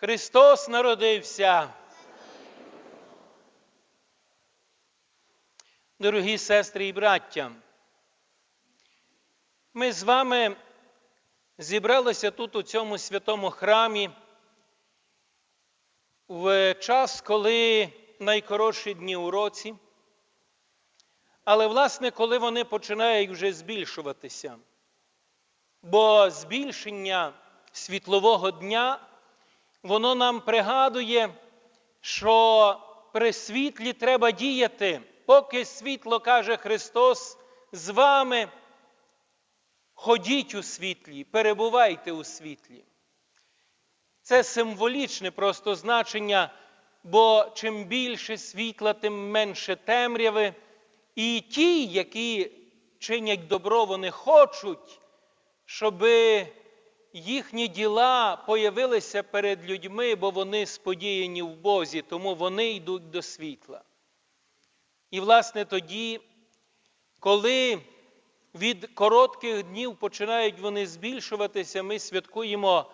Христос народився. Дорогі сестри і браття, ми з вами зібралися тут у цьому святому храмі в час, коли найкоротші дні у році, але, власне, коли вони починають вже збільшуватися. Бо збільшення світлового дня, воно нам пригадує, що при світлі треба діяти, поки світло каже Христос, з вами ходіть у світлі, перебувайте у світлі. Це символічне просто значення, бо чим більше світла, тим менше темряви. І ті, які чинять добро, вони хочуть, щоб їхні діла появилися перед людьми, бо вони сподіяні в Бозі, тому вони йдуть до світла. І, власне, тоді, коли від коротких днів починають вони збільшуватися, ми святкуємо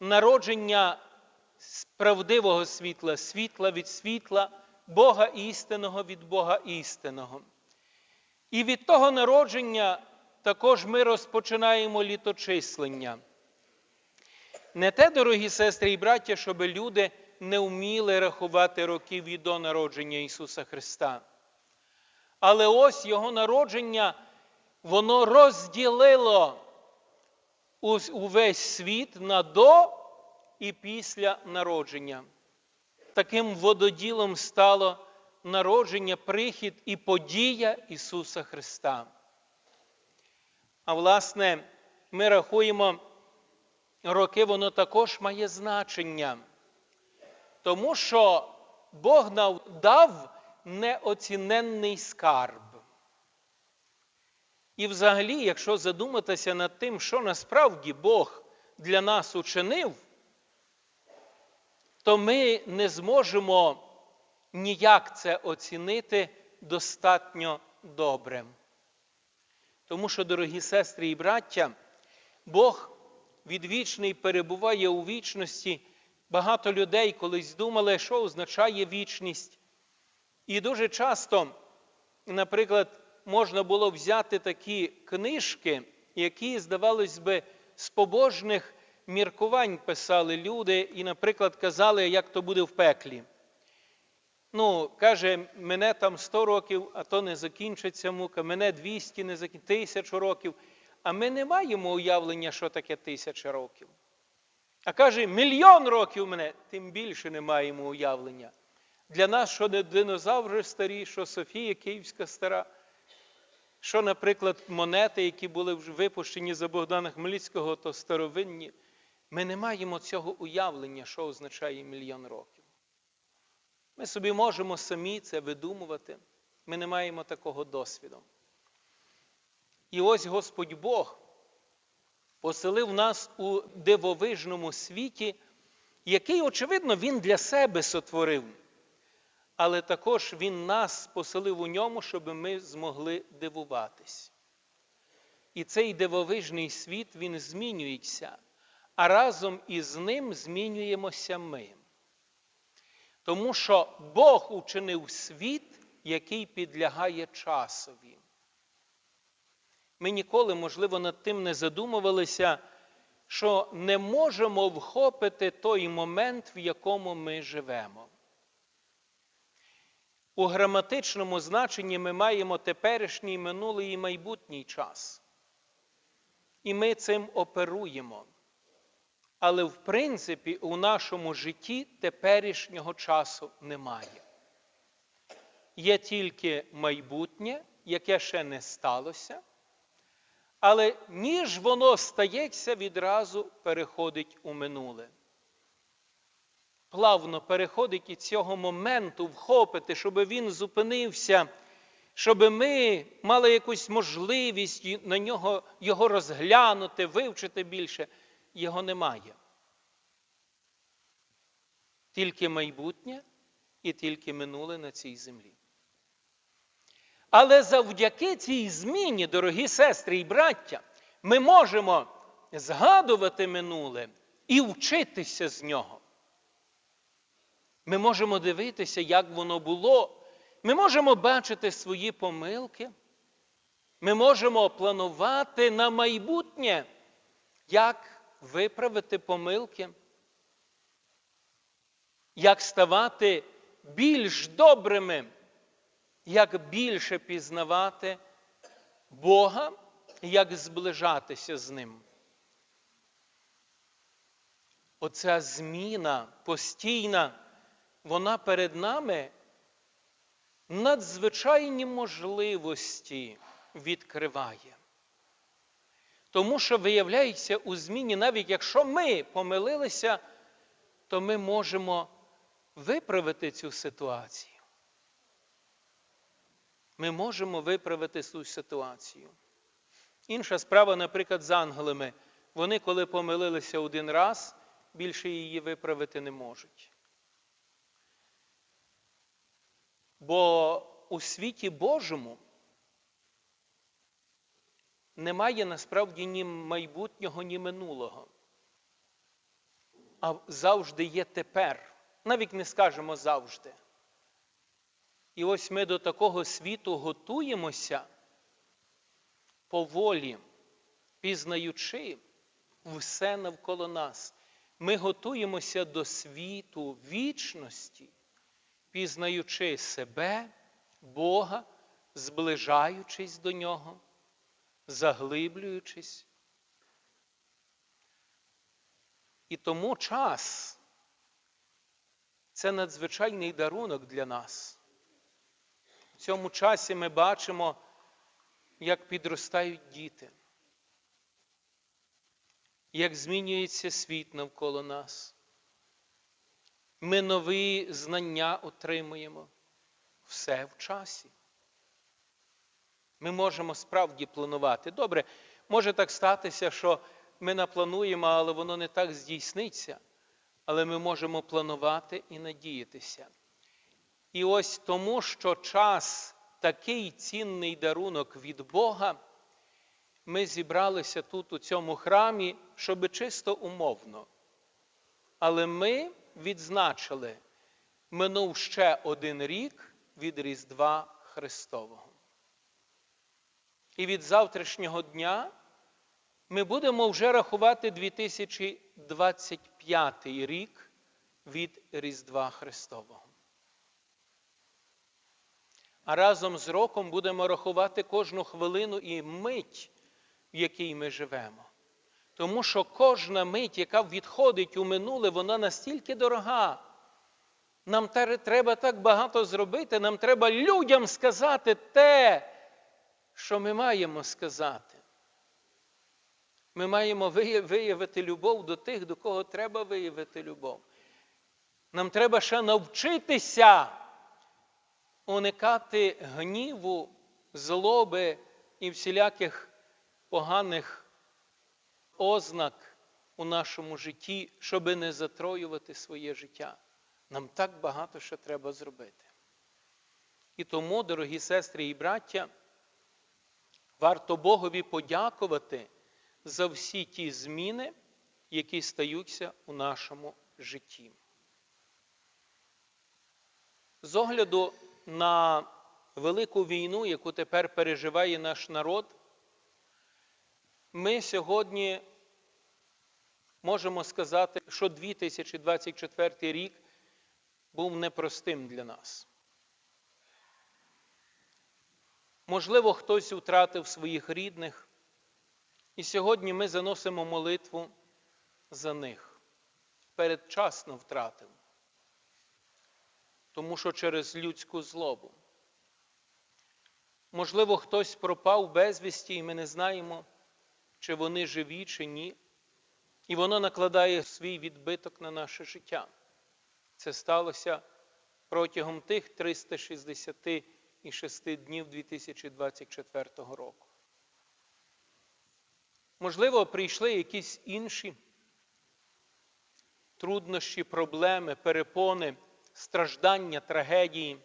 народження правдивого світла, світла від світла, Бога істинного від Бога істинного. І від того народження також ми розпочинаємо літочислення. Не те, дорогі сестри і браття, щоб люди не вміли рахувати років від до народження Ісуса Христа. Але ось Його народження, воно розділило увесь світ на до і після народження. Таким вододілом стало народження, прихід і подія Ісуса Христа. А власне, ми рахуємо, роки воно також має значення, тому що Бог нам дав неоціненний скарб. І взагалі, якщо задуматися над тим, що насправді Бог для нас учинив, то ми не зможемо ніяк це оцінити достатньо добре. Тому що, дорогі сестри і браття, Бог відвічний перебуває у вічності. Багато людей колись думали, що означає вічність. І дуже часто, наприклад, можна було взяти такі книжки, які, здавалось би, з побожних міркувань писали люди, і, наприклад, казали, як то буде в пеклі. Ну, каже, мене там 100 років, а то не закінчиться мука, мене 200 не закінчиться, тисячу років. А ми не маємо уявлення, що таке тисяча років. А каже, мільйон років мене, тим більше не маємо уявлення. Для нас, що не динозаври старі, що Софія Київська стара, що, наприклад, монети, які були випущені за Богдана Хмельницького, то старовинні, ми не маємо цього уявлення, що означає мільйон років. Ми собі можемо самі це видумувати, ми не маємо такого досвіду. І ось Господь Бог поселив нас у дивовижному світі, який, очевидно, Він для себе сотворив. Але також Він нас поселив у ньому, щоб ми змогли дивуватись. І цей дивовижний світ він змінюється, а разом із ним змінюємося ми. Тому що Бог учинив світ, який підлягає часові. Ми ніколи, можливо, над тим не задумувалися, що не можемо вхопити той момент, в якому ми живемо. У граматичному значенні ми маємо теперішній, минулий і майбутній час. І ми цим оперуємо. Але в принципі у нашому житті теперішнього часу немає. Є тільки майбутнє, яке ще не сталося, але ніж воно стається, відразу переходить у минуле. Плавно переходить і цього моменту вхопити, щоб він зупинився, щоб ми мали якусь можливість на нього його розглянути, вивчити більше. Його немає. Тільки майбутнє і тільки минуле на цій землі. Але завдяки цій зміні, дорогі сестри і браття, ми можемо згадувати минуле і вчитися з нього. Ми можемо дивитися, як воно було. Ми можемо бачити свої помилки. Ми можемо планувати на майбутнє, як виправити помилки, як ставати більш добрими, як більше пізнавати Бога, як зближатися з Ним. Оця зміна постійна, вона перед нами надзвичайні можливості відкриває. Тому що виявляється у зміні, навіть якщо ми помилилися, то ми можемо виправити цю ситуацію. Ми можемо виправити цю ситуацію. Інша справа, наприклад, з ангелами. Вони, коли помилилися один раз, більше її виправити не можуть. Бо у світі Божому немає насправді ні майбутнього, ні минулого. А завжди є тепер. Навіть не скажемо завжди. І ось ми до такого світу готуємося поволі, пізнаючи все навколо нас. Ми готуємося до світу вічності, пізнаючи себе, Бога, зближаючись до Нього, заглиблюючись. І тому час це надзвичайний дарунок для нас. Цьому часі ми бачимо, як підростають діти, як змінюється світ навколо нас. Ми нові знання отримуємо все в часі. Ми можемо справді планувати. Добре, може так статися, що ми наплануємо, але воно не так здійсниться. Але ми можемо планувати і надіятися. І ось тому, що час такий цінний дарунок від Бога, ми зібралися тут, у цьому храмі, щоби чисто умовно. Але ми відзначили, минув ще один рік від Різдва Христового. І від завтрашнього дня ми будемо вже рахувати 2025 рік від Різдва Христового. А разом з роком будемо рахувати кожну хвилину і мить, в якій ми живемо. Тому що кожна мить, яка відходить у минуле, вона настільки дорога. Нам треба так багато зробити, нам треба людям сказати те, що ми маємо сказати. Ми маємо виявити любов до тих, до кого треба виявити любов. Нам треба ще навчитися уникати гніву, злоби і всіляких поганих ознак у нашому житті, щоб не затроювати своє життя. Нам так багато що треба зробити. І тому, дорогі сестри і браття, варто Богові подякувати за всі ті зміни, які стаються у нашому житті. З огляду на велику війну, яку тепер переживає наш народ, ми сьогодні можемо сказати, що 2024 рік був непростим для нас. Можливо, хтось втратив своїх рідних, і сьогодні ми заносимо молитву за них. Передчасно втратив. Тому що через людську злобу. Можливо, хтось пропав безвісті, і ми не знаємо, чи вони живі, чи ні. І воно накладає свій відбиток на наше життя. Це сталося протягом тих 366 днів 2024 року. Можливо, прийшли якісь інші труднощі, проблеми, перепони, страждання, трагедії.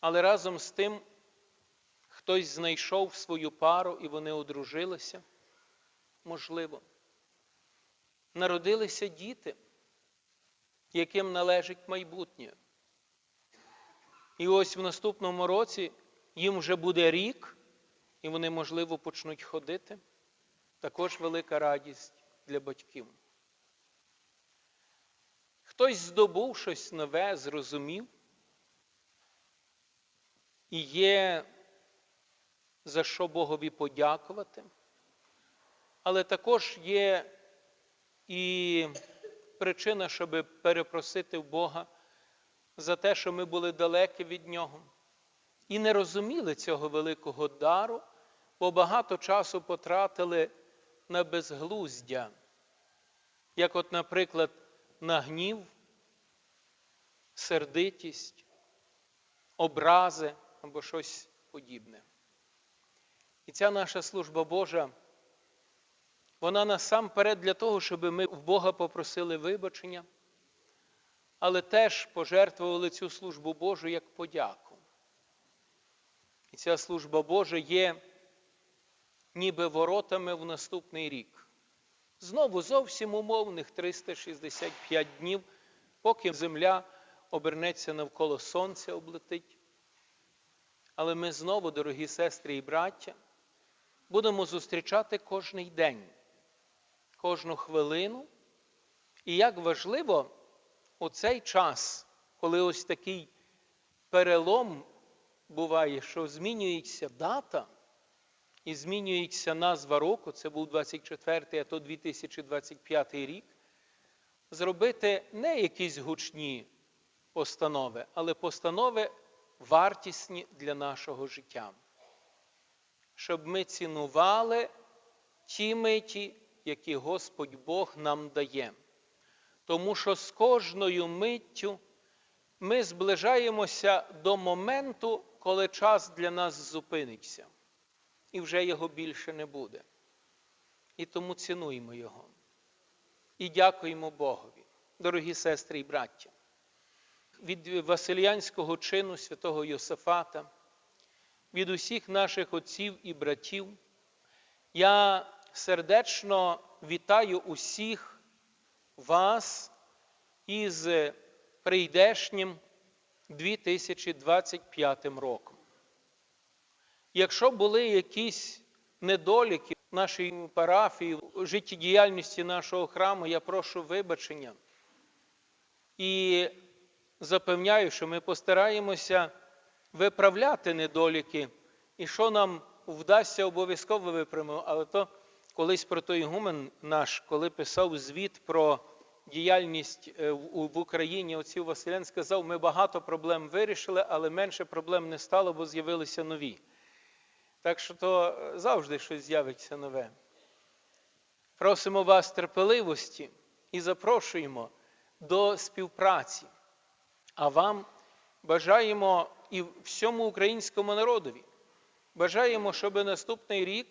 Але разом з тим хтось знайшов свою пару і вони одружилися. Можливо. Народилися діти. яким належить майбутнє. І ось в наступному році їм вже буде рік, і вони, можливо, почнуть ходити. Також велика радість для батьків. Хтось здобув щось нове, зрозумів, і є за що Богові подякувати, але також є і причина, щоб перепросити в Бога за те, що ми були далекі від Нього. І не розуміли цього великого дару, бо багато часу потратили на безглуздя, як, от, наприклад, на гнів, сердитість, образи або щось подібне. І ця наша служба Божа, вона насамперед для того, щоб ми в Бога попросили вибачення, але теж пожертвували цю службу Божу як подяку. І ця служба Божа є ніби воротами в наступний рік. Знову зовсім умовних 365 днів, поки земля обернеться навколо сонця, облетить. Але ми знову, дорогі сестри і браття, будемо зустрічати кожний день, кожну хвилину. І як важливо у цей час, коли ось такий перелом буває, що змінюється дата і змінюється назва року, це був 24, а то 2025 рік, зробити не якісь гучні постанови, але постанови вартісні для нашого життя. Щоб ми цінували ті миті, які Господь Бог нам дає. Тому що з кожною миттю ми зближаємося до моменту, коли час для нас зупиниться, і вже його більше не буде. І тому цінуємо його. І дякуємо Богові, дорогі сестри і браття. Від Василянського чину святого Йосифата, від усіх наших отців і братів, я сердечно вітаю усіх вас із прийдешнім 2025 роком. Якщо були якісь недоліки в нашій парафії, в життєдіяльності нашого храму, я прошу вибачення. І запевняю, що ми постараємося виправляти недоліки, і що нам вдасться, обов'язково виправимо. Але то колись про той гумен наш, коли писав звіт про діяльність е, в Україні отців Василян, сказав, ми багато проблем вирішили, але менше проблем не стало, бо з'явилися нові. Так що то завжди щось з'явиться нове. Просимо вас терпеливості і запрошуємо до співпраці. А вам бажаємо і всьому українському народові. Бажаємо, щоб наступний рік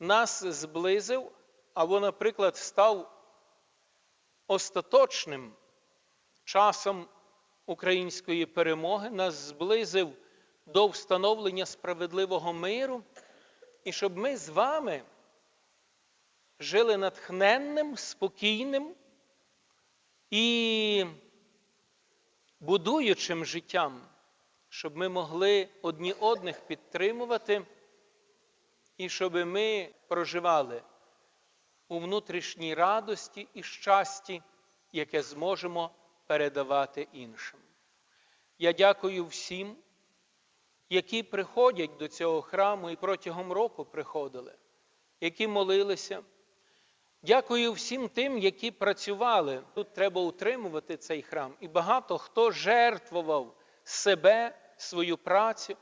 нас зблизив, або, наприклад, став остаточним часом української перемоги, нас зблизив до встановлення справедливого миру, і щоб ми з вами жили натхненним, спокійним і будуючим життям, щоб ми могли одні одних підтримувати, і щоб ми проживали у внутрішній радості і щасті, яке зможемо передавати іншим. Я дякую всім, які приходять до цього храму і протягом року приходили, які молилися. Дякую всім тим, які працювали. Тут треба утримувати цей храм. І багато хто жертвував себе, свою працю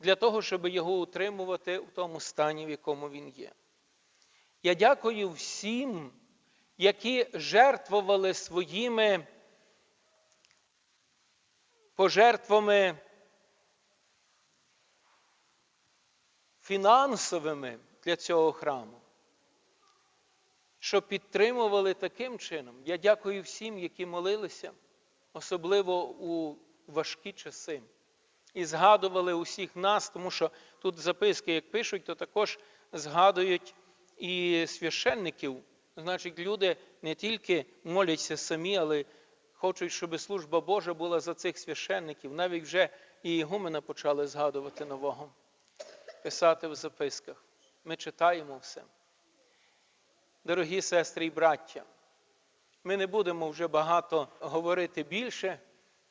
для того, щоб його утримувати в тому стані, в якому він є. Я дякую всім, які жертвували своїми пожертвами фінансовими для цього храму що підтримували таким чином. Я дякую всім, які молилися, особливо у важкі часи. І згадували усіх нас, тому що тут записки, як пишуть, то також згадують і священників. Значить, люди не тільки моляться самі, але хочуть, щоб служба Божа була за цих священників. Навіть вже і Ігумена почали згадувати нового, писати в записках. Ми читаємо все. Дорогі сестри і браття, ми не будемо вже багато говорити більше,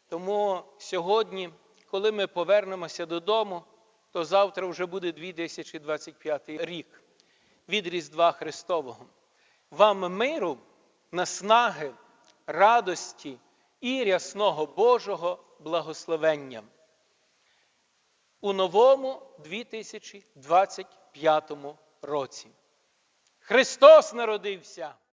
тому сьогодні, коли ми повернемося додому, то завтра вже буде 2025 рік від Різдва Христового. Вам миру, наснаги, радості і рясного Божого благословення у новому 2025 році. Христос народився!